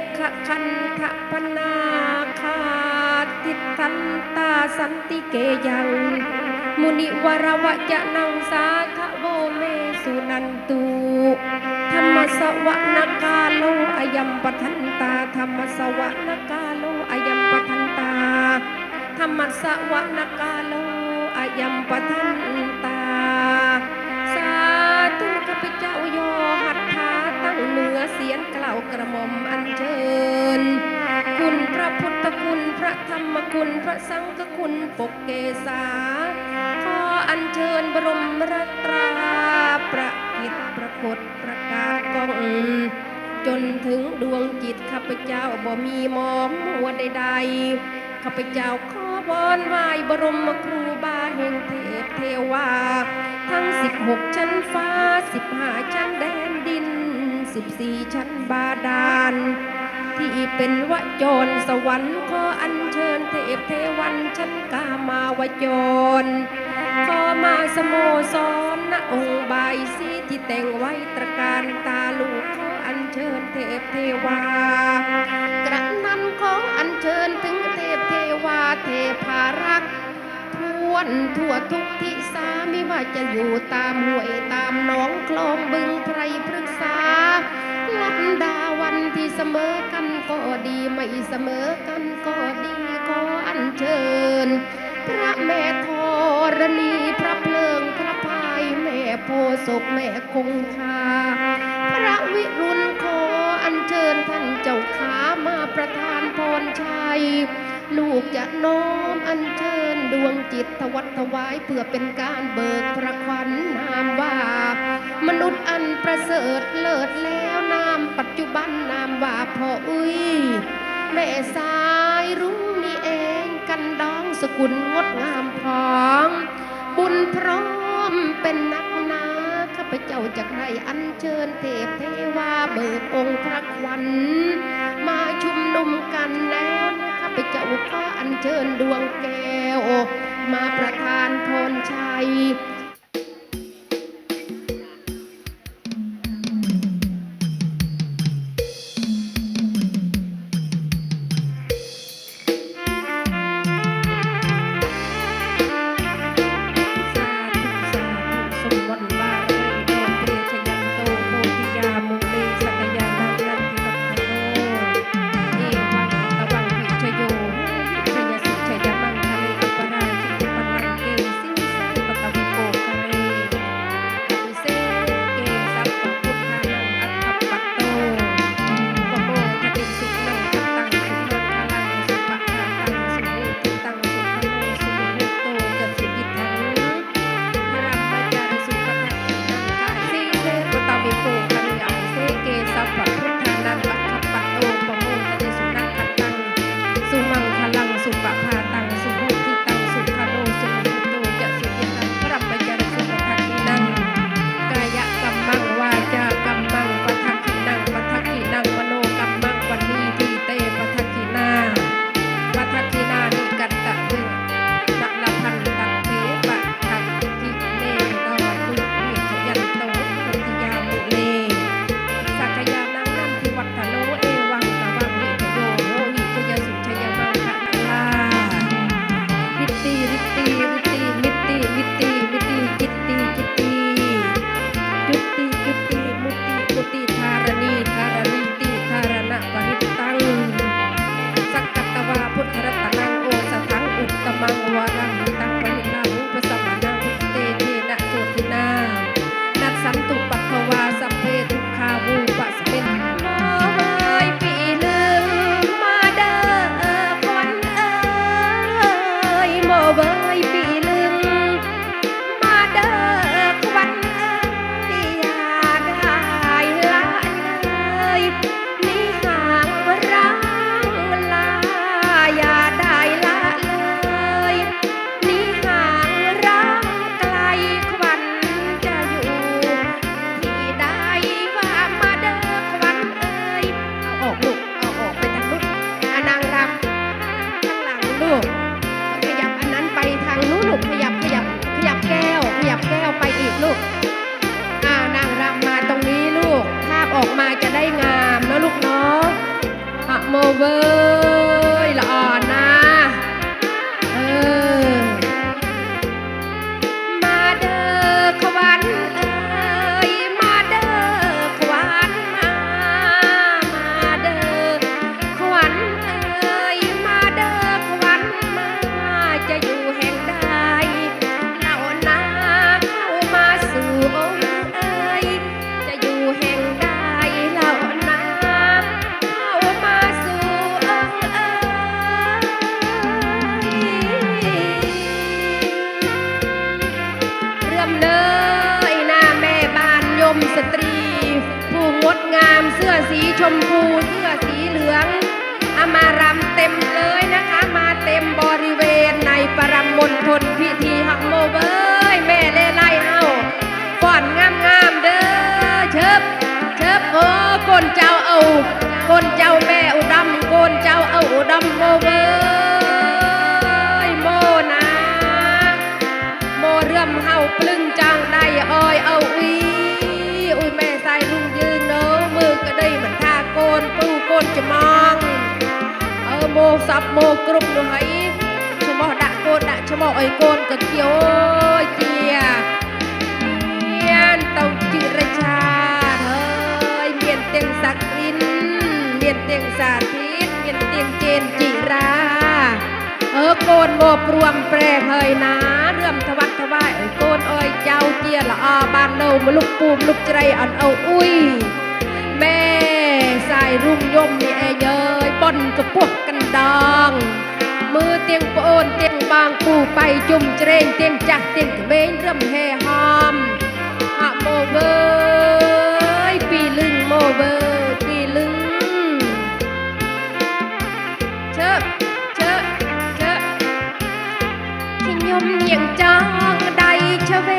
ยขะคันทะพนาคาติทันตาสันติเกยัง มุนิวรวะจะนังสาทะโวเมสุนันตุธรรมสวะนกาโลอายัมปทันตาธรรมสวะนกาโลอายัมปทันตาธรรมสวะนกาโลอายัมปทันตา สาธุข้าพเจ้าโยหัตถาตั้ง เสียงกล่าวกระหม่อมอัญเชิญ คุณพระพุทธคุณพระธรรมคุณพระสังฆคุณปกเกษาขออัญเชิญบรมรัตราประกิตประกฏประกาศกองจนถึงดวงจิตข้าพเจ้าบ่มีมองมัวใดๆข้าพเจ้าขอบอนไหวบรมครูบาแห่งเทพเทวา ทั้ง16ชั้นฟ้า15ชั้นแดน ดิน14ชั้นบาดาล ที่เป็นวจรสวรรค์ขออัญเชิญเทพเทวันชั้นกามาวจรขอมาสโมสรณองค์บายสีที่แต่งไว้ตระการตาลูกขออัญเชิญเทพเทวากระนั้นขออัญเชิญถึงเทพเทวาเทพารักษ์ทวนทั่วทุกทิศาไม่ว่าจะอยู่ตามห้วยตามหนองคลองบึงไพรพฤก ษาลัดดาวันที่เสมอกันก็ดีไม่เสมอกันก็ดีขออัญเชิญ พระแม่ธรณีพระเพลิงพระพายแม่โพศพแม่คงคาพระวิรุณขออัญเชิญท่านเจ้าขามาประทานพรชัยลูกจะน้อมอัญเชิญดวงจิตถวัดถวายเพื่อเป็นการเบิกพระขวันามว่า มนุษย์อันประเสริฐเลิศแล้วนามปัจจุบันนามว่าพ่ออุ้ยแม่สายรุ้งนี่เองกันดองสกุลงดงามพร้อม บุญพร้อมเป็นนักหนาข้าพเจ้าจากได้อัญเชิญเทพเทวาเบิกองค์พระควันมาชุมนุมกันแล้วนะข้าพเจ้าขออัญเชิญดวงแก้วมาประทานพรชัย อะ ตรี ผู้งดงามเสื้อสีชมพู เสื้อสีเหลืองอามารำเต็มเลยนะคะ มาเต็มบริเวณในปรมมณฑลพิธีฮักโมเบยแม่เลไล่เฮาก่อนงามงามๆเด้อเชิบเชิบโอ้กนเจ้าเอากนเจ้าแม่อุดมกนเจ้าเอาอุดมโมเบย មោសាប់មោគ្រប់នោះហើយឈ្មោះដាក់កូនដាក់ឈ្មោះឲ្យកូនកាគីអូយជាមានទៅជីរជាហើយមានទាំងសក្តិនមានទាំងសាធិតមានទាំងជេនជីរាអើកូនមកព្រមប្រែហើយណារឿមថ្វាក់ថ្វាយឲ្យកូនអើយចៅជាល្អបាននៅមលុកពូមលុកជ្រៃអនអូអ៊ុយម៉ែសាយរុំយំនេះឯងអើយប៉ុនកពស់ ดอง มือเตียงโปนเตียงบางปูไปจุ่มเจรงเตียงจักเตียงเบงเริ่มเฮหอมอะโมเบยปีลึงโมเบยปีลึงเชิบเชิบเชอะชิยมเนียงจองได้เชเว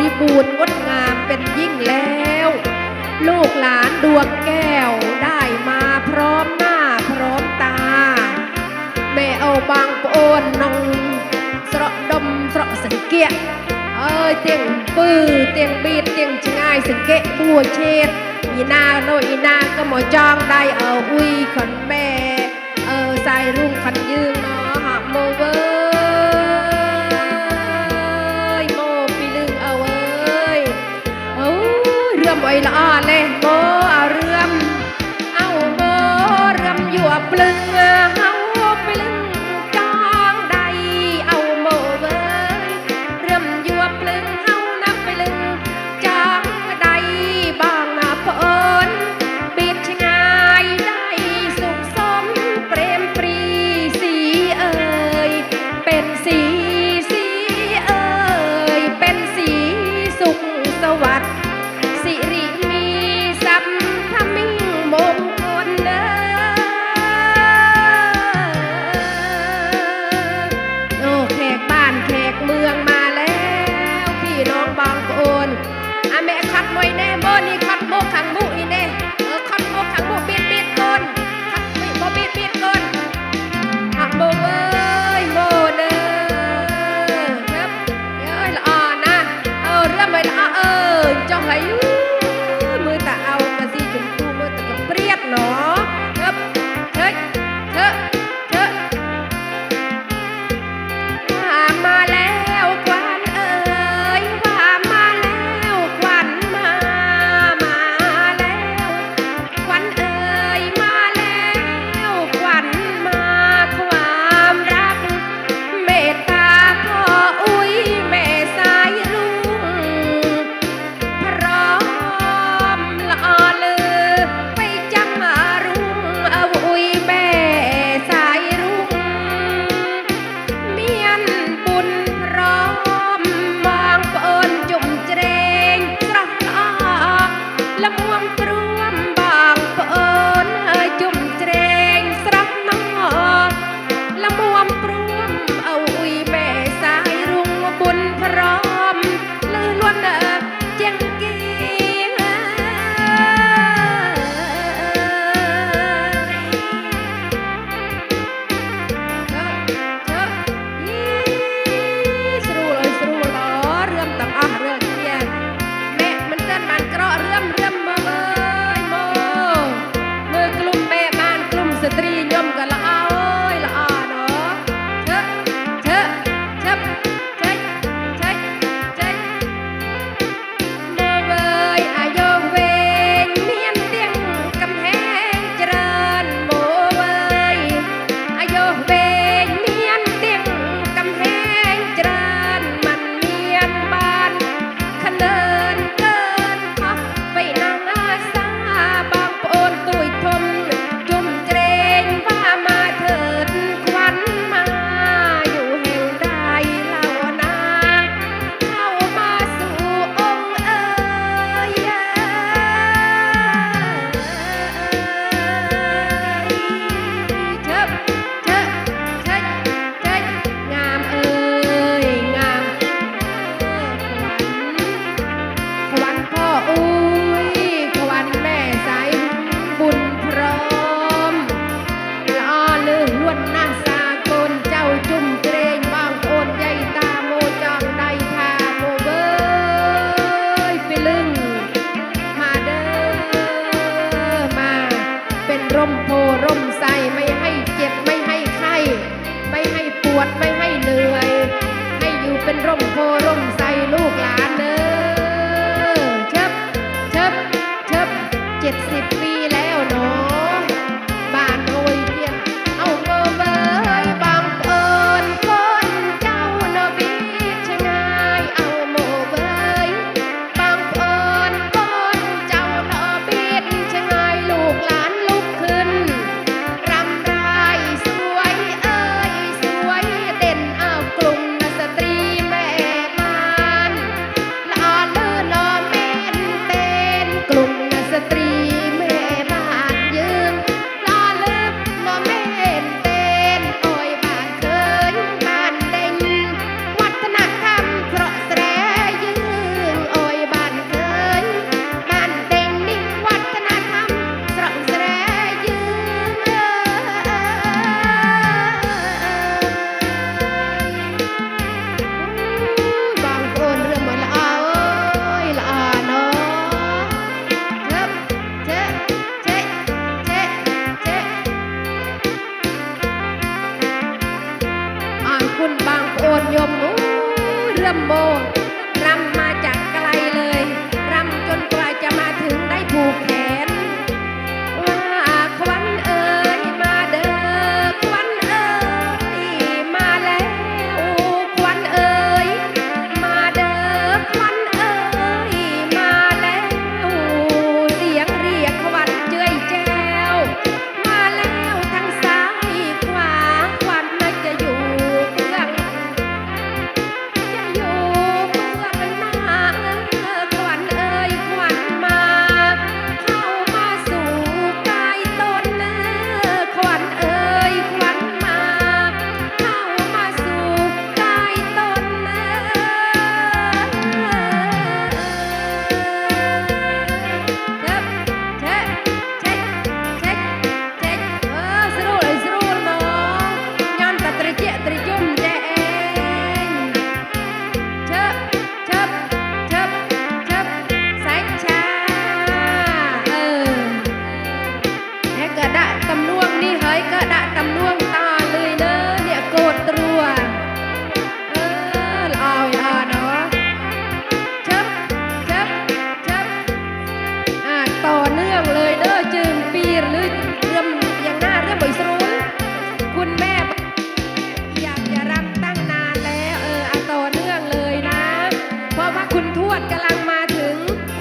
ริบูรณ์งดงามเป็นยิ่งแล้ว ลูกหลานดวงแก้วได้มาพร้อมหน้าพร้อมตา แม่เอาบางโอนนองสระดมสระสังเกตเอ้ยเตียงปื้อเตียงบีดเตียงชงายสังเกตบัวเชดอีนาโนอีนาก็หมอจองได้เอาอุ้ยขนแม่เออสายรุ่งขันยื ย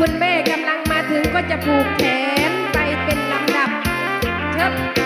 คุณแม่กำลังมาถึงก็จะผูกแขนไปเป็นลำดับเรับ